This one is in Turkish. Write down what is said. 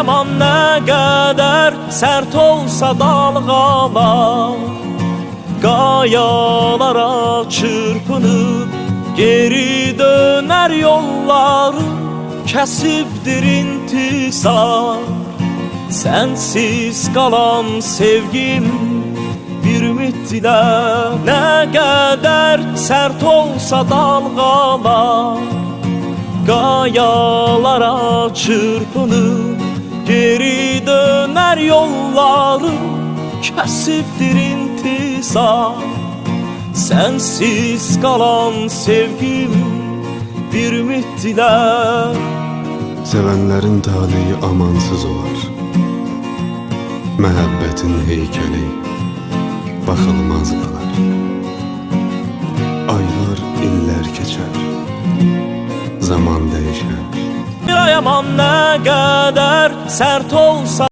yaman ne kadar sert olsa dalgalar Qayalara çırpınıp geri döner yolları Kesipdir intisar Sensiz kalan sevgim bir müddile Ne kadar sert olsa dalgalar Qayalara çırpınıp geri döner yolları Kesiptir intisar Sensiz kalan sevgim bir müddile Sevenlerin taleyi amansız olar. Məhəbbətin heykəli Baxılmaz qalar Aylar, illər keçər Zaman dəyişər Bir yaman ne kadar sert olsa